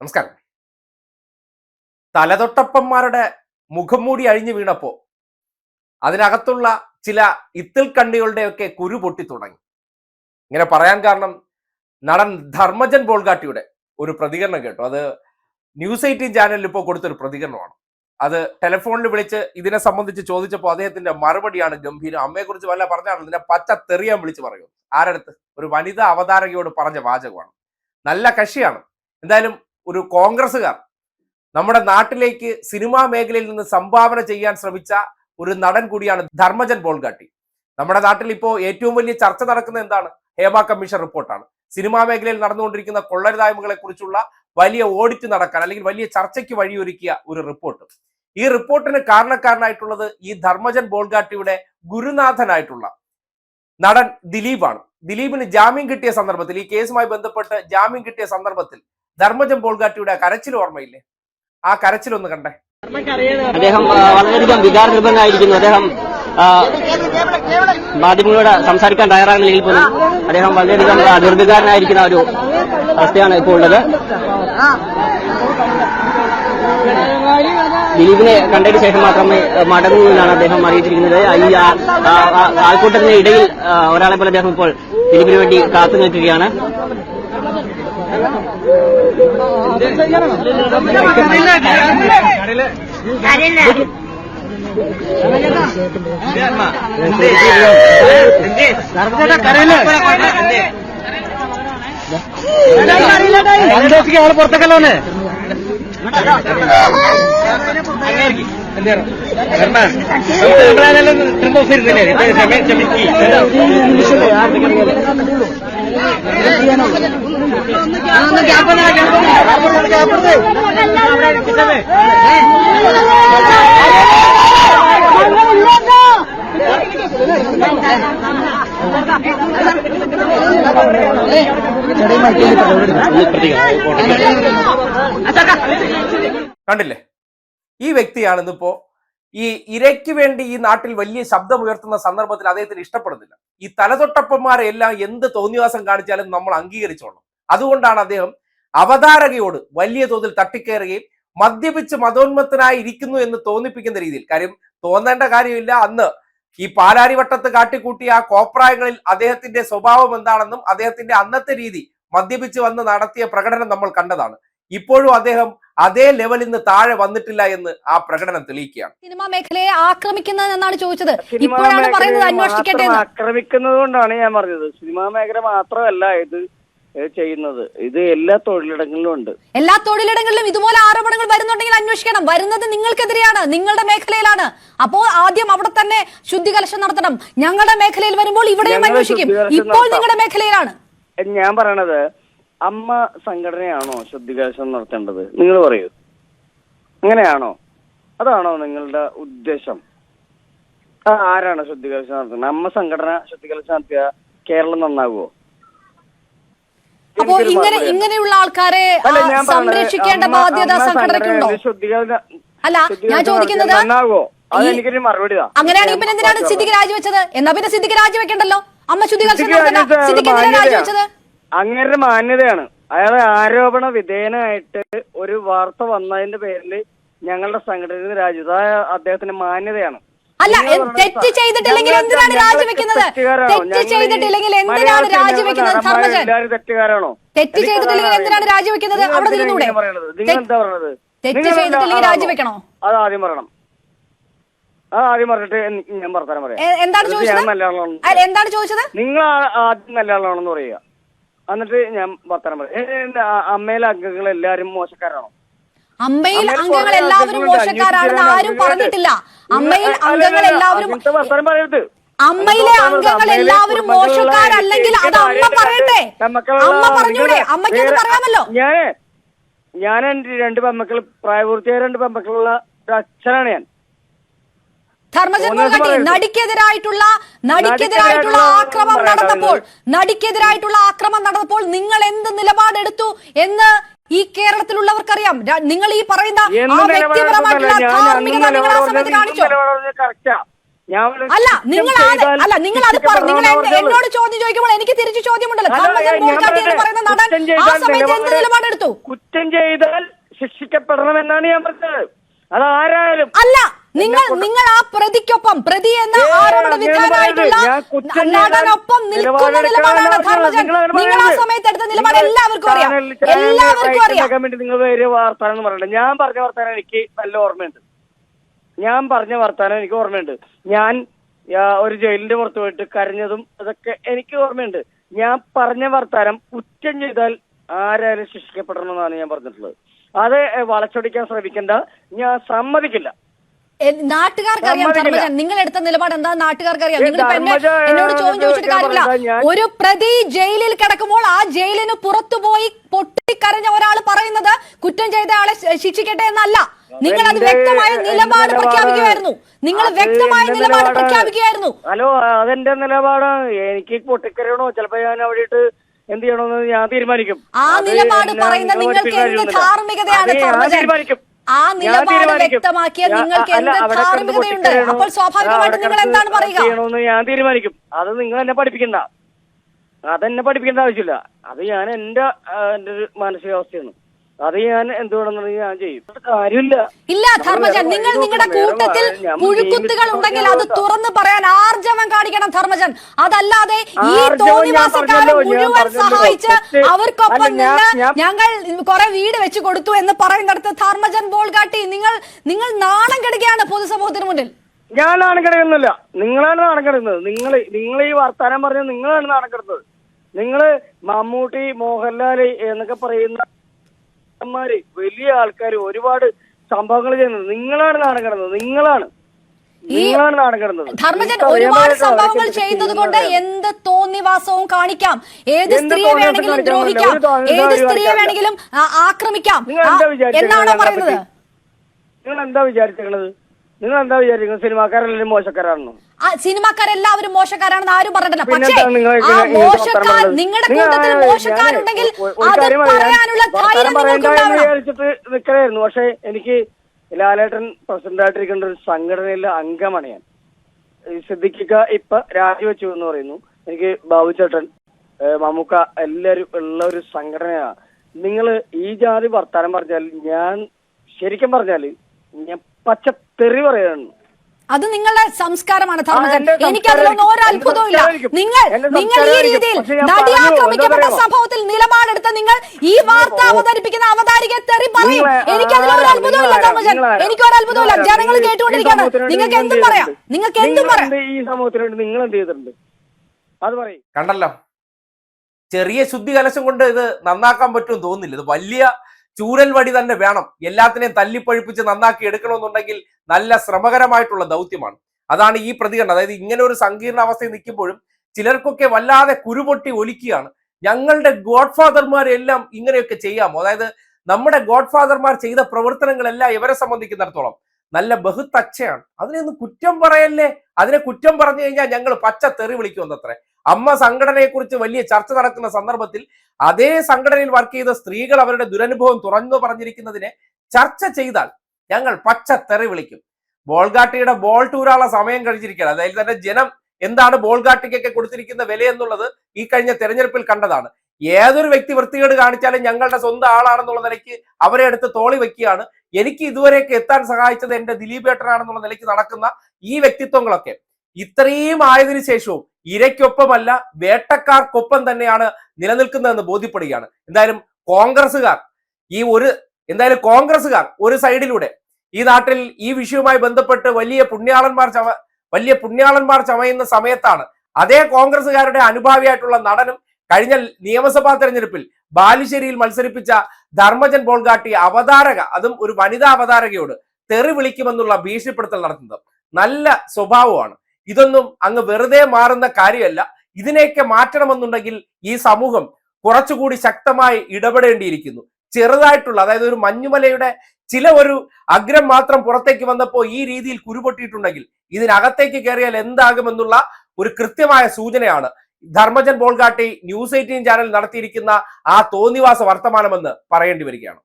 നമസ്കാരം. തലതൊട്ടപ്പന്മാരുടെ മുഖം മൂടി അഴിഞ്ഞു വീണപ്പോ അതിനകത്തുള്ള ചില ഇത്തിൽ കണ്ണികളുടെയൊക്കെ കുരു പൊട്ടി തുടങ്ങി. ഇങ്ങനെ പറയാൻ കാരണം നടൻ ധർമ്മജൻ ബോൾഗാട്ടിയുടെ ഒരു പ്രതികരണം കേട്ടു. അത് ന്യൂസ് എയ്റ്റീൻ ചാനലിൽ ഇപ്പോൾ കൊടുത്തൊരു പ്രതികരണമാണ്. അത് ടെലിഫോണിൽ വിളിച്ച് ഇതിനെ സംബന്ധിച്ച് ചോദിച്ചപ്പോൾ അദ്ദേഹത്തിന്റെ മറുപടിയാണ് ഗംഭീരം. അമ്മയെക്കുറിച്ച് വല്ല പറഞ്ഞാണ്? ഇതിനെ പച്ച തെറിയാൻ വിളിച്ച് പറയൂ. ആരടുത്ത്? ഒരു വനിതാ അവതാരകയോട് പറഞ്ഞ വാചകമാണ്. നല്ല കക്ഷിയാണ്. എന്തായാലും ഒരു കോൺഗ്രസ്സുകാർ നമ്മുടെ നാട്ടിലേക്ക് സിനിമാ മേഖലയിൽ നിന്ന് സംഭാവന ചെയ്യാൻ ശ്രമിച്ച ഒരു നടൻ കൂടിയാണ് ധർമ്മജൻ ബോൾഗാട്ടി. നമ്മുടെ നാട്ടിൽ ഇപ്പോൾ ഏറ്റവും വലിയ ചർച്ച നടക്കുന്നത് എന്താണ്? ഹേമ കമ്മീഷൻ റിപ്പോർട്ടാണ്. സിനിമാ മേഖലയിൽ നടന്നുകൊണ്ടിരിക്കുന്ന കൊള്ളരുതായ്മകളെ കുറിച്ചുള്ള വലിയ ഓഡിറ്റ് നടക്കാൻ അല്ലെങ്കിൽ വലിയ ചർച്ചയ്ക്ക് വഴിയൊരുക്കിയ ഒരു റിപ്പോർട്ട്. ഈ റിപ്പോർട്ടിന് കാരണക്കാരനായിട്ടുള്ളത് ഈ ധർമ്മജൻ ബോൾഗാട്ടിയുടെ ഗുരുനാഥനായിട്ടുള്ള നടൻ ദിലീപാണ്. ദിലീപിന് ജാമ്യം കിട്ടിയ സന്ദർഭത്തിൽ ഈ കേസുമായി ബന്ധപ്പെട്ട് ജാമ്യം കിട്ടിയ സന്ദർഭത്തിൽ ധർമ്മജൻ പോൾഗാട്ടിയുടെ കരച്ചിൽ ഓർമ്മയില്ലേ? ആ കരച്ചിലൊന്ന് കണ്ടേ. അദ്ദേഹം വളരെയധികം വികാരനിർഭരനായിരിക്കുന്നു. അദ്ദേഹം മാധ്യമങ്ങളോട് സംസാരിക്കാൻ തയ്യാറാകുന്നില്ലെങ്കിൽ പോലും അദ്ദേഹം വളരെയധികം നിർവികാരനായിരിക്കുന്ന ഒരു അവസ്ഥയാണ് ഇപ്പോൾ ഉള്ളത്. ദിലീപിനെ കണ്ടതിന് ശേഷം മാത്രമേ മടങ്ങൂ എന്നാണ് അദ്ദേഹം അറിയിച്ചിരിക്കുന്നത് ഈ ആൾക്കൂട്ടത്തിന് ഇടയിൽ ഒരാളെ പോലെ അദ്ദേഹം ഇപ്പോൾ ദിലീപിന് വേണ്ടി കാത്തു നിൽക്കുകയാണ് ആൾ പുറത്തേക്കല്ലോന്ന് ഗ്യാപ്പ് കണ്ടില്ലേ? ഈ വ്യക്തിയാണ് ഇന്നിപ്പോ ഈ ഇരയ്ക്ക് വേണ്ടി ഈ നാട്ടിൽ വലിയ ശബ്ദം ഉയർത്തുന്ന സന്ദർഭത്തിൽ അദ്ദേഹത്തിന് ഇഷ്ടപ്പെടുന്നില്ല. ഈ തലതൊട്ടപ്പന്മാരെ എല്ലാം എന്ത് തോന്നിവാസം കാണിച്ചാലും നമ്മൾ അംഗീകരിച്ചോളണം. അതുകൊണ്ടാണ് അദ്ദേഹം അവതാരകയോട് വലിയ തോതിൽ തട്ടിക്കയറുകയും മദ്യപിച്ച് മതോന്മത്തനായി ഇരിക്കുന്നു എന്ന് തോന്നിപ്പിക്കുന്ന രീതിയിൽ. കാര്യം തോന്നേണ്ട കാര്യമില്ല. അന്ന് ഈ പാലാരിവട്ടത്ത് കാട്ടിക്കൂട്ടിയ ആ കോപ്രായങ്ങളിൽ അദ്ദേഹത്തിന്റെ സ്വഭാവം എന്താണെന്നും അദ്ദേഹത്തിന്റെ അന്നത്തെ രീതി മദ്യപിച്ച് വന്ന് നടത്തിയ പ്രകടനം നമ്മൾ കണ്ടതാണ്. ഇപ്പോഴും അദ്ദേഹം അതേ ലെവലിൽ നിന്ന് താഴെ വന്നിട്ടില്ല എന്ന് ആ പ്രകടനം തെളിയിക്കുകയാണ്. സിനിമാ മേഖലയെ ആക്രമിക്കുന്നത് എന്നാണ് ചോദിച്ചത്. ഇപ്പോഴാണ് പറയുന്നത് അന്വേഷിക്കട്ടെ ആക്രമിക്കുന്നത് കൊണ്ടാണ് ഞാൻ പറഞ്ഞത്. സിനിമാ മേഖല മാത്രമല്ല ഇത് ചെയ്യുന്നത്. ഇത് എല്ലാ തൊഴിലിടങ്ങളിലും ഉണ്ട്. എല്ലാ തൊഴിലിടങ്ങളിലും ഇതുപോലെ ആരോപണങ്ങൾ വരുന്നുണ്ടെങ്കിൽ അന്വേഷിക്കണം. വരുന്നത് നിങ്ങൾക്കെതിരെയാണ്. നിങ്ങളുടെ മേഖലയിലാണ്. അപ്പോൾ ആദ്യം അവിടെ തന്നെ ശുദ്ധികലശം നടത്തണം. ഞങ്ങളുടെ മേഖലയിൽ വരുമ്പോൾ ഇവിടെയും അന്വേഷിക്കും. ഇപ്പോൾ നിങ്ങളുടെ മേഖലയിലാണ്. ഞാൻ പറയണത് അമ്മ സംഘടനയാണോ ശുദ്ധികലശം നടത്തേണ്ടത്? നിങ്ങൾ പറയൂ. അങ്ങനെയാണോ? അതാണോ നിങ്ങളുടെ ഉദ്ദേശം? ആരാണ് ശുദ്ധികലശം നടത്തുന്നത്? അമ്മ സംഘടന ശുദ്ധികലശം നടത്തിയ കേരളം നന്നാകുമോ അപ്പോ ഇങ്ങനെ ഇങ്ങനെയുള്ള ആൾക്കാരെ സംരക്ഷിക്കേണ്ട ബാധ്യത സംഘടനയ്ക്കുണ്ടോ അല്ല ഞാൻ ചോദിക്കുന്നത് നടത്തിയാൽ നന്നാകുമോ അത് മറുപടി അങ്ങനെയാണെങ്കിൽ പിന്നെ എന്തിനാണ് സിദ്ദിഖ് രാജിവെച്ചത്? എന്നാ പിന്നെ സിദ്ദിഖ് രാജിവെക്കണ്ടല്ലോ? അമ്മ ശുദ്ധി സിദ്ദിഖ് രാജിവെച്ചത് എന്തിനാ മാന്യതയാണ്. അയാൾ ആരോപണ വിധേയനായിട്ട് ഒരു വാർത്ത വന്നതിന്റെ പേരിൽ ഞങ്ങളുടെ സംഘടനയിൽ രാജി അദ്ദേഹത്തിന്റെ മാന്യതയാണ്. അല്ല തെറ്റ് ചെയ്തിട്ടില്ലെങ്കിൽ എന്തിനാണ് രാജിവെക്കുന്നത്? തെറ്റ് ചെയ്തിട്ടില്ലെങ്കിൽ എന്തിനാണ് രാജിവെക്കുന്നത് ധർമ്മജൻ? തെറ്റ് ചെയ്തിട്ടില്ലെങ്കിൽ എന്തിനാണ്. രാജിവെക്കുന്നത്? അവിടെ നിന്നൂടെ. തെറ്റ് ചെയ്തിട്ടില്ലെങ്കിൽ രാജിവെക്കണോ? അത് ആദ്യം പറയണം. എന്താണ് ചോദിച്ചത്? എന്താണ് ചോദിച്ചത്? നിങ്ങൾ ആദ്യം നല്ല ആളാണെന്ന് പറയുക. എന്നിട്ട് ഞാൻ വർത്തമാനം പറയാം. എന്റെ അമ്മയിലെ അംഗങ്ങൾ എല്ലാരും മോശക്കാരാണോ? അമ്മയിൽ അംഗങ്ങൾ എല്ലാവരും. മോശക്കാരാണെന്ന് ആരും പറഞ്ഞിട്ടില്ല. അമ്മയിൽ അംഗങ്ങൾ എല്ലാവരും അമ്മയിലെ അംഗങ്ങൾ എല്ലാവരും മോശക്കാരല്ലെങ്കിൽ അത് അമ്മ പറയട്ടെ? അമ്മ പറഞ്ഞൂടെ? അമ്മയ്ക്ക് അത് പറയാമല്ലോ. ഞാൻ ഞാൻ രണ്ട് പെമ്മക്കൾ പ്രായപൂർത്തിയായ രണ്ട് പെമ്മക്കളുള്ള അച്ഛനാണ് ഞാൻ. ധർമ്മജൻ നടിക്കെതിരായിട്ടുള്ള നടിക്കെതിരായിട്ടുള്ള ആക്രമം നടന്നപ്പോൾ. നടിക്കെതിരായിട്ടുള്ള ആക്രമം നടന്നപ്പോൾ നിങ്ങൾ എന്ത് നിലപാടെടുത്തു എന്ന് ഈ കേരളത്തിലുള്ളവർക്കറിയാം. നിങ്ങൾ ഈ പറയുന്ന അല്ല നിങ്ങൾ അല്ല നിങ്ങൾ അത് നിങ്ങൾ എന്നോട് ചോദ്യം ചോദിക്കുമ്പോൾ എനിക്ക് തിരിച്ചു ചോദ്യമുണ്ടല്ലോ. പറയുന്ന നടൻ ആ സമയത്ത് എന്ത് നിലപാടെടുത്തു? കുറ്റം ചെയ്താൽ ശിക്ഷിക്കപ്പെടണമെന്നാണ് ഞാൻ പറഞ്ഞത്. അത് ആരായാലും അല്ല നിങ്ങൾ നിങ്ങൾ ആ പ്രതിക്കൊപ്പം. പ്രതി എന്ന ആരോപണ നടനൊപ്പം നിൽക്കുന്ന നിലപാടാണ് ധർമ്മജൻ. നിങ്ങൾ ആ പറയരുത്. സമയത്ത് എടുത്ത നിലപാട് എല്ലാവർക്കും അറിയാം. എല്ലാവർക്കും അറിയാം. നിങ്ങൾ വേറെ വർത്താനം എന്ന് പറയണ്ട. ഞാൻ പറഞ്ഞ വർത്താനം എനിക്ക് നല്ല ഓർമ്മയുണ്ട്. ഞാൻ പറഞ്ഞ വർത്താനം എനിക്ക് ഓർമ്മയുണ്ട്. ഞാൻ ഒരു ജയിലിന്റെ പുറത്ത് പോയിട്ട് കരഞ്ഞതും അതൊക്കെ എനിക്ക് ഓർമ്മയുണ്ട്. ഞാൻ പറഞ്ഞ വർത്താനം കുറ്റം ചെയ്താൽ ആരായാലും ശിക്ഷിക്കപ്പെടണമെന്നാണ് ഞാൻ പറഞ്ഞിട്ടുള്ളത്. അത് വളച്ചൊടിക്കാൻ ശ്രമിക്കണ്ട. ഞാൻ സമ്മതിക്കില്ല. നാട്ടുകാർക്ക് അറിയാം ധർമ്മജൻ. നിങ്ങൾ എടുത്ത നിലപാട് എന്താ? നാട്ടുകാർക്ക് അറിയാം നിങ്ങൾ എന്നോട് ചോദ്യം ചോദിച്ചിട്ട് കാര്യമില്ല. ഒരു പ്രതി ജയിലിൽ കിടക്കുമ്പോൾ ആ ജയിലിന് പുറത്തുപോയി പൊട്ടിക്കരഞ്ഞ ഒരാൾ പറയുന്നത് കുറ്റം ചെയ്ത ആളെ ശിക്ഷിക്കട്ടെ എന്നല്ല. നിങ്ങൾ അത് വ്യക്തമായ നിലപാട് പ്രഖ്യാപിക്കുമായിരുന്നു പ്രഖ്യാപിക്കുകയായിരുന്നു. നിങ്ങൾ വ്യക്തമായ നിലപാട് പ്രഖ്യാപിക്കുമായിരുന്നു പ്രഖ്യാപിക്കുകയായിരുന്നു. ഹലോ അതെന്റെ നിലപാട് എനിക്ക് പൊട്ടിക്കരയണോ? ചിലപ്പോ ഞാൻ അവിടെ എന്ത് ചെയ്യണമെന്ന് ഞാൻ തീരുമാനിക്കും. ആ നിലപാട് പറയുന്നത് പറയുന്ന നിങ്ങൾക്ക് എന്ത് ധാർമ്മികതയാണ് തീരുമാനിക്കും. ആ നിലപാട്. വ്യക്തമാക്കിയ നിങ്ങൾക്ക് എന്ത് ധാർമ്മികതയുണ്ട് അപ്പോൾ സ്വാഭാവികമായിട്ട് നിങ്ങൾ എന്താണ് പറയുക? ഞാൻ തീരുമാനിക്കും. അത് നിങ്ങൾ എന്നെ പഠിപ്പിക്കണ്ട. അതെന്നെ പഠിപ്പിക്കേണ്ട ആവശ്യമില്ല. അത് ഞാൻ എന്റെ എന്റെ മാനസികാവസ്ഥയാണ്. അത് ഞാൻ എന്തുകൊണ്ടെന്ന് ഞാൻ ചെയ്യും. കാര്യമില്ല. ഇല്ല ധർമ്മജൻ. നിങ്ങൾ നിങ്ങളുടെ കൂട്ടത്തിൽ പുഴുക്കുത്തുകൾ ഉണ്ടെങ്കിൽ അത്. തുറന്ന് പറയാൻ ആർജവം കാണിക്കണം ധർമ്മജൻ. അതല്ലാതെ ഈ തോന്നിവാസക്കാരെ മുഴുവൻ സഹായിച്ച് അവർക്കൊപ്പം നിന്ന് ഞങ്ങൾ കുറെ വീട് വെച്ച് കൊടുത്തു എന്ന് പറയുന്നിടത്ത് ധർമ്മജൻ ബോൾഗാട്ടി നിങ്ങൾ നിങ്ങൾ നാണം കെടുകയാണ് പൊതുസമൂഹത്തിന് മുന്നിൽ. ഞാൻ നാണം കിടക്കുന്നില്ല. നിങ്ങളാണ് നാണം കിടക്കുന്നത്. നിങ്ങൾ നിങ്ങൾ ഈ വർത്താനം പറഞ്ഞ നിങ്ങളാണ് നാണം കിടന്നത് നിങ്ങൾ മമ്മൂട്ടി മോഹൻലാൽ എന്നൊക്കെ പറയുന്ന മാര് വലിയ ആൾക്കാർ ഒരുപാട് സംഭവങ്ങൾ ചെയ്യുന്നത്. നിങ്ങളാണ് നാണം കിടന്നത് നിങ്ങളാണ്. ധർമ്മജൻ ഒരുപാട് സംഭവങ്ങൾ ചെയ്യുന്നത് കൊണ്ട് എന്ത് തോന്നിവാസവും കാണിക്കാം. ഏത് സ്ത്രീയെ വേണമെങ്കിലും ദ്രോഹിക്കാം. ഏത് സ്ത്രീയെ വേണമെങ്കിലും ആക്രമിക്കാം. എന്നാണോ പറയുന്നത്? നിങ്ങൾ എന്താ വിചാരിച്ചിരിക്കുന്നത് നിങ്ങൾ എന്താ വിചാരിക്കുന്നത് സിനിമാക്കാരെല്ലാം മോശക്കാരാണെന്നോ സിനിമാക്കാരെല്ലാവരും മോശക്കാരാണെന്ന് ആരും പറഞ്ഞിട്ടില്ല. പക്ഷേ ആ മോശക്കാർ നിങ്ങളുടെ കൂട്ടത്തിൽ മോശക്കാരുണ്ടെങ്കിൽ അത്. പറയാനുള്ള ധൈര്യം നിൽക്കലായിരുന്നു പക്ഷെ എനിക്ക് ലാലേട്ടൻ പ്രസിഡന്റ് ആയിട്ടിരിക്കേണ്ട ഒരു സംഘടനയിലെ അംഗമാണ് ഞാൻ സിദ്ദിഖിക്ക ഇപ്പൊ രാജിവെച്ചു എന്ന് പറയുന്നു. എനിക്ക് ബാബു ചേട്ടൻ മമ്മൂക്ക എല്ലാവരും ഉള്ള ഒരു സംഘടനയാണ് നിങ്ങൾ ഈ ജാതി വർത്താനം പറഞ്ഞാൽ ഞാൻ ശരിക്കും പറഞ്ഞാൽ ഞാൻ പച്ച തെറി പറയാണ്. അത് നിങ്ങളുടെ സംസ്കാരമാണ് ധർമ്മജൻ എനിക്ക് അതിലൊന്നും ഒരു അത്ഭുതവും ഇല്ല. നിങ്ങൾ നിങ്ങൾ ഈ രീതിയിൽ നടി ആക്രമിക്കപ്പെട്ട സംഭവത്തിൽ നിലപാടെടുത്ത നിങ്ങൾ ഈ വാർത്ത അവതരിപ്പിക്കുന്ന അവതാരിക തെറി പറയും. എനിക്ക് അതിലൊരു അത്ഭുതവും ഇല്ല ധർമ്മജൻ എനിക്ക് ഒരു അത്ഭുതവും ഇല്ല. ജനങ്ങൾ നിങ്ങൾ കേട്ടുകൊണ്ടിരിക്കുകയാണ്. നിങ്ങൾക്ക് നിങ്ങൾ എന്തും പറയാം. നിങ്ങൾക്ക് എന്തും പറയാം. ഈ സമൂഹത്തിനുണ്ട് നിങ്ങൾ എന്ത് ചെയ്തിട്ടുണ്ട്? അത് പറയും. കണ്ടല്ലോ? ചെറിയ ശുദ്ധി കലശം കൊണ്ട് ഇത് നന്നാക്കാൻ പറ്റുമെന്ന് തോന്നുന്നില്ല. ഇത് വലിയ ചൂരൽ വടി തന്നെ വേണം. എല്ലാത്തിനെയും തല്ലിപ്പഴിപ്പിച്ച് നന്നാക്കി എടുക്കണമെന്നുണ്ടെങ്കിൽ നല്ല ശ്രമകരമായിട്ടുള്ള ദൗത്യമാണ്. അതാണ് ഈ പ്രതികരണം. അതായത് ഇങ്ങനെ ഒരു സങ്കീർണ അവസ്ഥയിൽ നിൽക്കുമ്പോഴും ചിലർക്കൊക്കെ വല്ലാതെ കുരുപൊട്ടി ഒലിക്കുകയാണ്. ഞങ്ങളുടെ ഗോഡ്ഫാദർമാരെല്ലാം ഇങ്ങനെയൊക്കെ ചെയ്യാമോ? അതായത് നമ്മുടെ ഗോഡ്ഫാദർമാർ ചെയ്ത പ്രവർത്തനങ്ങളെല്ലാം ഇവരെ സംബന്ധിക്കുന്നിടത്തോളം നല്ല ബഹുത്തച്ചയാണ് അതിനെയൊന്നും കുറ്റം പറയല്ലേ? അതിനെ കുറ്റം പറഞ്ഞു കഴിഞ്ഞാൽ ഞങ്ങൾ പച്ച തെറി വിളിക്കുമെന്നത്രേ. അമ്മ സംഘടനയെ കുറിച്ച് വലിയ ചർച്ച നടക്കുന്ന സന്ദർഭത്തിൽ അതേ സംഘടനയിൽ വർക്ക് ചെയ്ത സ്ത്രീകൾ അവരുടെ ദുരനുഭവം തുറന്നു പറഞ്ഞിരിക്കുന്നതിനെ ചർച്ച ചെയ്താൽ ഞങ്ങൾ പച്ച തെറി വിളിക്കും. ബോൾഗാട്ടിയുടെ ബോൾ ടൂരാനുള്ള സമയം കഴിച്ചിരിക്കുകയാണ് അതായത് തന്നെ ജനം എന്താണ് ബോൾഗാട്ടിക്കൊക്കെ കൊടുത്തിരിക്കുന്ന വില എന്നുള്ളത് ഈ കഴിഞ്ഞ തെരഞ്ഞെടുപ്പിൽ കണ്ടതാണ്. ഏതൊരു വ്യക്തി വൃത്തികേട് കാണിച്ചാലും ഞങ്ങളുടെ സ്വന്തം ആളാണെന്നുള്ള നിലയ്ക്ക് അവരെ അടുത്ത് തോളി വെക്കുകയാണ്. എനിക്ക് ഇതുവരെയൊക്കെ എത്താൻ സഹായിച്ചത് എന്റെ ദിലീപ് ഏട്ടനാണെന്നുള്ള നിലയ്ക്ക് നടക്കുന്ന ഈ വ്യക്തിത്വങ്ങളൊക്കെ. ഇത്രയും ആയതിനു ശേഷവും ഇരയ്ക്കൊപ്പമല്ല വേട്ടക്കാർക്കൊപ്പം തന്നെയാണ് നിലനിൽക്കുന്നതെന്ന് ബോധ്യപ്പെടുകയാണ്. എന്തായാലും കോൺഗ്രസ്സുകാർ ഈ ഒരു എന്തായാലും കോൺഗ്രസ്സുകാർ ഒരു സൈഡിലൂടെ ഈ നാട്ടിൽ ഈ വിഷയവുമായി ബന്ധപ്പെട്ട് വലിയ പുണ്യാളന്മാർ ചമ വലിയ പുണ്യാളന്മാർ ചമയുന്ന സമയത്താണ് അതേ കോൺഗ്രസ്സുകാരുടെ അനുഭാവിയായിട്ടുള്ള നടനും കഴിഞ്ഞ നിയമസഭാ തെരഞ്ഞെടുപ്പിൽ ബാലുശ്ശേരിയിൽ മത്സരിപ്പിച്ച ധർമ്മജൻ ബോൾഗാട്ടി അവതാരക അതും ഒരു വനിതാ അവതാരകയോട് തെറി വിളിക്കുമെന്നുള്ള ഭീഷണിപ്പെടുത്തൽ നടത്തുന്നത്. നല്ല സ്വഭാവമാണ്. ഇതൊന്നും അങ്ങ് വെറുതെ മാറുന്ന കാര്യമല്ല. ഇതിനെയൊക്കെ മാറ്റണമെന്നുണ്ടെങ്കിൽ ഈ സമൂഹം കുറച്ചുകൂടി ശക്തമായി ഇടപെടേണ്ടിയിരിക്കുന്നു. ചെറുതായിട്ടുള്ള അതായത് ഒരു മഞ്ഞുമലയുടെ ചില ഒരു അഗ്രം മാത്രം പുറത്തേക്ക് വന്നപ്പോൾ ഈ രീതിയിൽ കുരുപൊട്ടിയിട്ടുണ്ടെങ്കിൽ ഇതിനകത്തേക്ക് കയറിയാൽ എന്താകുമെന്നുള്ള ഒരു കൃത്യമായ സൂചനയാണ് Dharmajan Bolgatty news eighteen channel നടത്തിയിരിക്കുന്ന ആ തോന്നിവാസ വർത്തമാനമെന്ന് പറയേണ്ടി വരികയാണ്.